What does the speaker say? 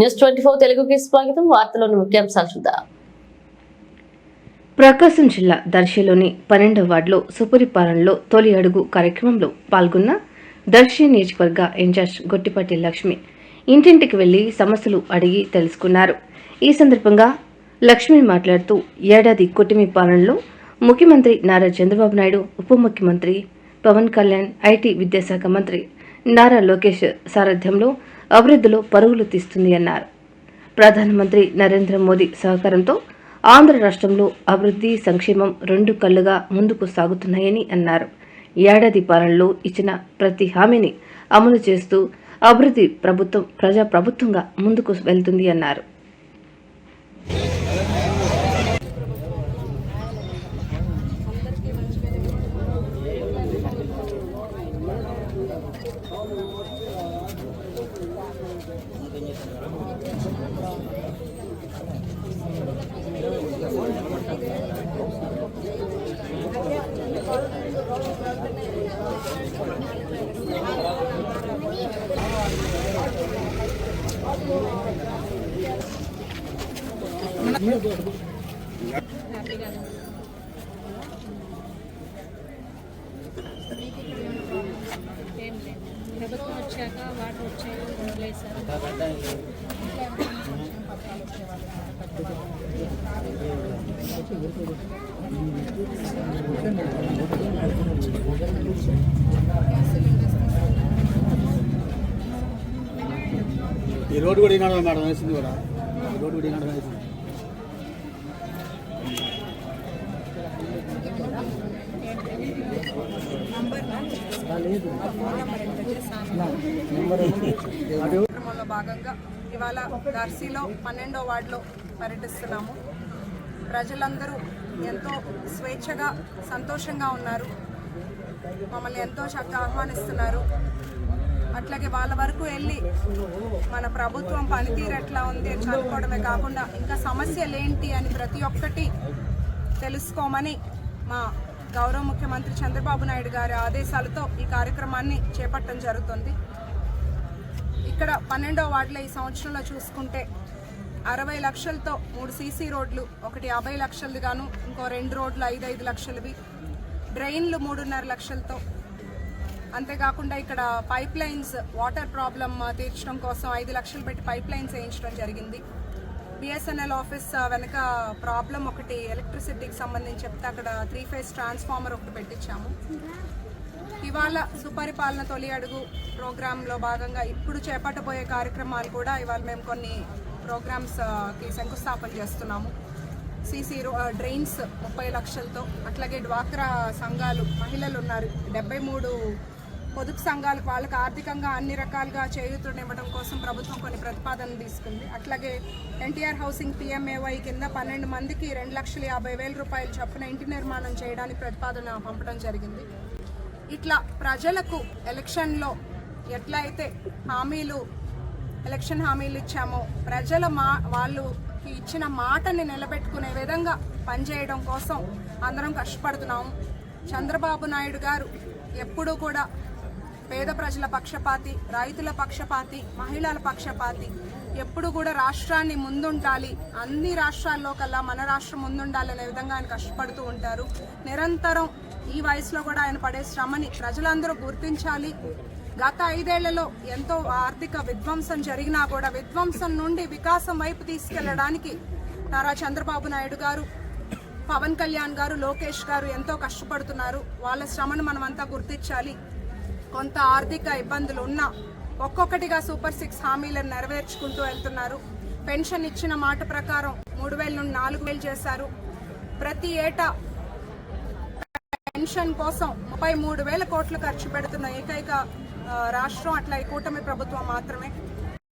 News twenty four తెలుగుకి స్వాగతం. వార్తలోని ముఖ్యాంశాలు చూద్దాం. ప్రకాశం జిల్లా దర్శిలోని పన్నెండవ వార్డులో సుపరిపాలనలో తొలి అడుగు కార్యక్రమంలో పాల్గొన్న దర్శి నియోజకవర్గ ఇన్ఛార్జ్ గొట్టిపాటి లక్ష్మి ఇంటింటికి వెళ్ళి సమస్యలు అడిగి తెలుసుకున్నారు. ఈ సందర్భంగా లక్ష్మి మాట్లాడుతూ ఏడాది కుటుంబ పాలనలో ముఖ్యమంత్రి నారా చంద్రబాబు నాయుడు ఉప ముఖ్యమంత్రి పవన్ కళ్యాణ్ ఐటీ విద్యాశాఖ మంత్రి నారా లోకేష్ సారథ్యంలో అభివృద్ధిలో పరుగులు తీస్తుంది అన్నారు. ప్రధానమంత్రి నరేంద్ర మోదీ సహకారంతో ఆంధ్ర రాష్ట్రంలో అభివృద్ధి సంక్షేమం రెండు కళ్ళుగా ముందుకు సాగుతున్నాయని అన్నారు. ఏడాది పాలనలో ఇచ్చిన ప్రతి హామీని అమలు చేస్తూ అభివృద్ధి ప్రభుత్వం ప్రజా ప్రభుత్వంగా ముందుకు వెళ్తుంది అన్నారు. ప్రభుత్వం వచ్చాక వాటర్ వచ్చాయి వదిలేశారు ఈ రోడ్డు కూడా ఈనాడు మేడం వేసింది కూడా. ఈ రోడ్డు కూడా ఈనాడు వేసింది. కార్యక్రమంలో భాగంగా ఇవాళ దర్శీలో పన్నెండో వార్డులో పర్యటిస్తున్నాము. ప్రజలందరూ ఎంతో స్వేచ్ఛగా సంతోషంగా ఉన్నారు. మమ్మల్ని ఎంతో చక్కగా ఆహ్వానిస్తున్నారు. అట్లాగే వాళ్ళ వరకు వెళ్ళి మన ప్రభుత్వం పనితీరు ఎట్లా ఉంది చదువుకోవడమే కాకుండా ఇంకా సమస్యలు ఏంటి అని ప్రతి ఒక్కటి తెలుసుకోమని మా గౌరవ ముఖ్యమంత్రి చంద్రబాబు నాయుడు గారి ఆదేశాలతో ఈ కార్యక్రమాన్ని చేపట్టడం జరుగుతుంది. ఇక్కడ పన్నెండో వార్డులో ఈ సంవత్సరంలో చూసుకుంటే అరవై లక్షలతో మూడు సీసీ రోడ్లు ఒకటి యాభై లక్షలది గాను ఇంకో రెండు రోడ్లు ఐదు ఐదు లక్షలవి. డ్రైన్లు మూడున్నర లక్షలతో. అంతేకాకుండా ఇక్కడ పైప్ లైన్స్ వాటర్ ప్రాబ్లం తీర్చడం కోసం ఐదు లక్షలు పెట్టి పైప్ లైన్స్ వేయించడం జరిగింది. బిఎస్ఎన్ఎల్ ఆఫీస్ వెనుక వెనక ప్రాబ్లం ఒకటి ఎలక్ట్రిసిటీకి సంబంధించి చెప్తే అక్కడ త్రీ ఫేజ్ ట్రాన్స్ఫార్మర్ ఒకటి పెట్టించాము. ఇవాళ సుపరిపాలన తొలి అడుగు ప్రోగ్రాంలో భాగంగా ఇప్పుడు చేపట్టబోయే కార్యక్రమాలు కూడా ఇవాళ మేము కొన్ని ప్రోగ్రామ్స్కి శంకుస్థాపన చేస్తున్నాము. సీసీ డ్రైన్స్ ముప్పై లక్షలతో అట్లాగే డ్వాక్రా సంఘాలు మహిళలు ఉన్నారు. డెబ్బై మూడు పొదుపు సంఘాలకు వాళ్ళకి ఆర్థికంగా అన్ని రకాలుగా చేయూతనివ్వడం కోసం ప్రభుత్వం కొన్ని ప్రతిపాదనలు తీసుకుంది. అట్లాగే ఎన్టీఆర్ హౌసింగ్ పిఎంఏవై కింద పన్నెండు మందికి రెండు లక్షల యాభై వేల రూపాయలు చొప్పున ఇంటి నిర్మాణం చేయడానికి ప్రతిపాదన పంపడం జరిగింది. ఇట్లా ప్రజలకు ఎలక్షన్లో ఎట్లయితే హామీలు ఎలక్షన్ హామీలు ఇచ్చామో. ప్రజల మా వాళ్ళు ఇచ్చిన మాటని నిలబెట్టుకునే విధంగా పనిచేయడం కోసం అందరం కష్టపడుతున్నాము చంద్రబాబు నాయుడు గారు ఎప్పుడూ కూడా పేద ప్రజల పక్షపాతి రైతుల పక్షపాతి మహిళల పక్షపాతి. ఎప్పుడు కూడా రాష్ట్రాన్ని ముందుండాలి. అన్ని రాష్ట్రాల్లో కల్లా మన రాష్ట్రం ముందుండాలి అనే విధంగా ఆయన కష్టపడుతూ ఉంటారు. నిరంతరం ఈ వయసులో కూడా ఆయన పడే శ్రమని ప్రజలందరూ గుర్తించాలి. గత ఐదేళ్ళలో ఎంతో ఆర్థిక విధ్వంసం జరిగినా కూడా విధ్వంసం నుండి వికాసం వైపు తీసుకెళ్ళడానికి నారా చంద్రబాబు నాయుడు గారు పవన్ కళ్యాణ్ గారు లోకేష్ గారు ఎంతో కష్టపడుతున్నారు. వాళ్ళ శ్రమను మనమంతా గుర్తించాలి. కొంత ఆర్థిక ఇబ్బందులు ఉన్నా ఒక్కొక్కటిగా సూపర్ సిక్స్ హామీలను నెరవేర్చుకుంటూ వెళ్తున్నారు. పెన్షన్ ఇచ్చిన మాట ప్రకారం మూడు వేల నుండి నాలుగు వేలు చేశారు. ప్రతి ఏటా పెన్షన్ కోసం ముప్పై మూడు వేల కోట్లు ఖర్చు పెడుతున్న ఏకైక రాష్ట్రం అట్లా ఈ కూటమి ప్రభుత్వం మాత్రమే.